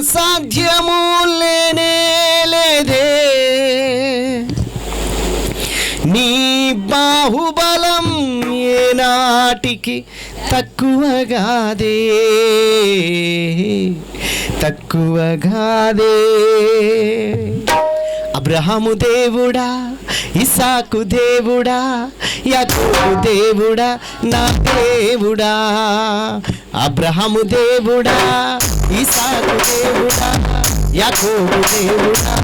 సాధ్యము లేనే లేదే. నీ బాహుబలం ఏనాటికి తక్కువగాదే. తక్కువగాదే. అబ్రహము దేవుడా ఇసాకు దేవుడా యాకోబు దేవుడా నా దేవుడా అబ్రహము దేవుడా ఇసాకు దేవుడా యాకోబు దేవుడా.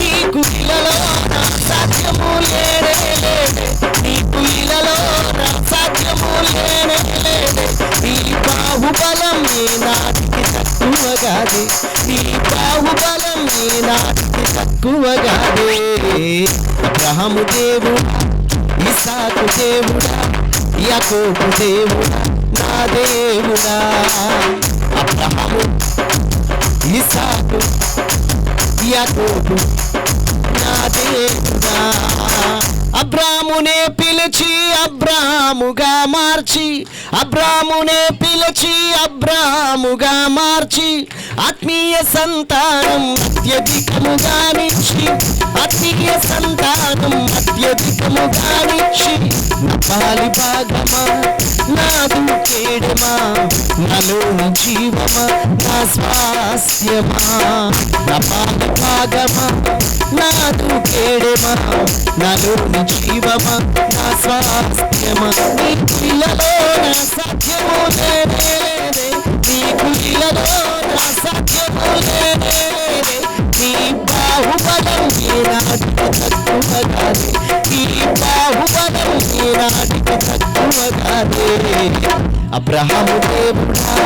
నీకు ఇలలో నా సాధ్యము లేడే లేదే నీకు ఇలలో నా సాధ్యము లేడే బాహుబలం నీ నాటికి తక్కువగాది. నీ బాహుబలం నీ నాటికి తక్కువగాదే. అబ్రహము దేవుడా ఇసాకు దేవుడా యాకోబు దేవుడా నా దేవుడా. అబ్రహము ఇసాకు యాకోబు నా దేవుడా అబ్రామునే పిలిచి అబ్రాముగా మార్చి అబ్రామునే పిలిచి అబ్రాముగా మార్చి ఆత్మీయ సంతానం అత్యధికముగా నిచ్చి ఆత్మీయ సంతానం అత్యధికముగా నిచ్చి పాలి భాగమా? నాదు కేడమా నాలోని జీవమా? నా స్వాస్థ్యమా? నా పాలి భాగమా? నాదు కేడమా నాలోని జీవమా? నా స్వాస్థ్యమా? నీ పిల్లలో నా సత్యము లేదే. నా సత్యము నీ బాహుబలం ఈనాటికి తక్కువగానే నీ బాహుబలం ఈనాటికి తక్కువగానే అబ్రహాము దేవుడా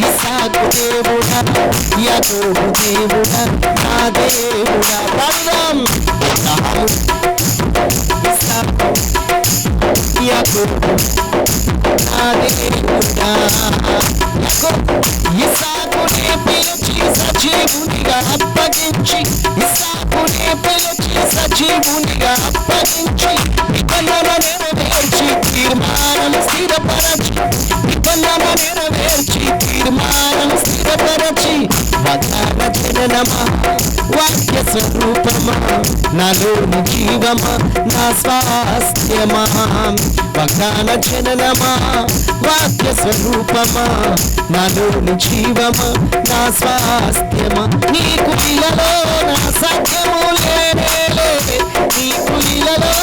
ఇసాకు దేవుడా యాకోబు దేవుడా నా దేవుడా. పాడుదాం అబ్రహము ఇసాకు యాకోబు నా దేవుడా. యాకోబు ఇసాకునే పిలిచి సజీవునిగా అప్పగించి. ఇసాకునే పిలిచి సజీవునిగా అప్పగించి. నిబంధన నెరవేర్చి తీర్మానం స్థిరపరచి. నిబంధన నెరవేర్చి తీర్మానం స్థిరపరచి. వాగ్దాన జననమా వాక్య స్వరూపమా నాలోని జీవమా నా స్వాస్థ్యమా వాగ్దాన జననమా వాక్య స్వరూపమా నాలోని జీవమా నా స్వాస్థ్యమా నీకు ఇలలో నా సత్యము లేనే నీ కులిలలో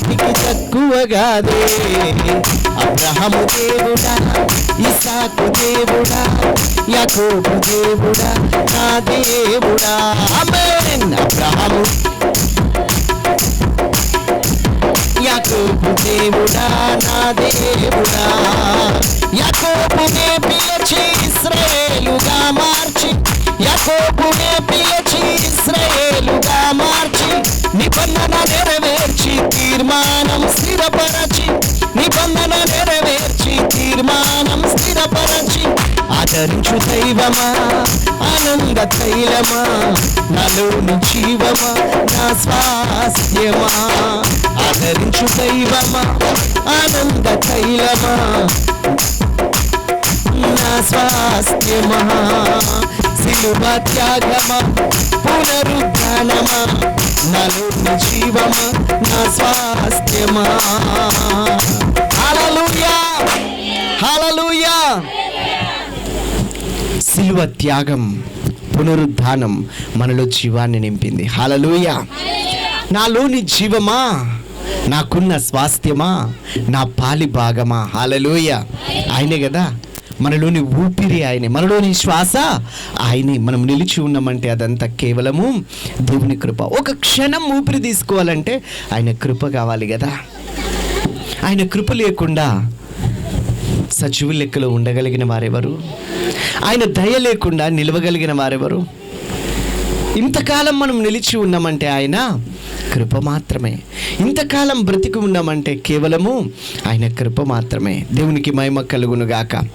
నీ నాటికి తక్కువగాదే అబ్రహము దేవుడా ఇసాకు దేవుడా యాకోబు దేవుడా నా దేవుడా. అమేన్ అబ్రహము యాకోబు దేవుడా నా దేవుడా. యాకోబునే పిలిచి ఇస్రాయేలుగా మార్చి యాకోబునే పిలిచి ఇస్రాయేలుగా మార్చి నిబంధన నెరవేర్చి తీర్మానం స్థిరపరచి నిబంధన నెరవేర్చి తీర్మానం స్థిరపరచి ఆదరించు దైవమా ఆనంద తైలమా నాలోని జీవమా నా స్వాస్థ్యమా ఆదరించు దైవమా ఆనంద తైలమా నా స్వాస్థ్యమా సిలువ త్యాగమా పునరుద్ధానమా నలుని జీవమా స్వాస్థ్యమా? హల్లెలూయా! హల్లెలూయా! సిలువ త్యాగం పునరుద్ధానం మనలో జీవాన్ని నింపింది. హల్లెలూయా! నాలోని జీవమా? నాకున్న స్వాస్థ్యమా? నా పాలి భాగమా హాలలోయ ఆయనే కదా మనలోని ఊపిరి ఆయనే మనలోని శ్వాస ఆయనే. మనం నిలిచి ఉన్నామంటే అదంతా కేవలము దేవుని కృప. ఒక క్షణం ఊపిరి తీసుకోవాలంటే ఆయన కృప కావాలి కదా. ఆయన కృప లేకుండా సచివు లెక్కలో ఉండగలిగిన వారెవరు? ఆయన దయ లేకుండా నిలవగలిగిన వారెవరు? ఇంతకాలం మనం నిలిచి ఉన్నామంటే ఆయన కృప మాత్రమే. ఇంతకాలం బ్రతికి ఉన్నామంటే కేవలము ఆయన కృప మాత్రమే. దేవునికి మహిమ కలుగునుగాక.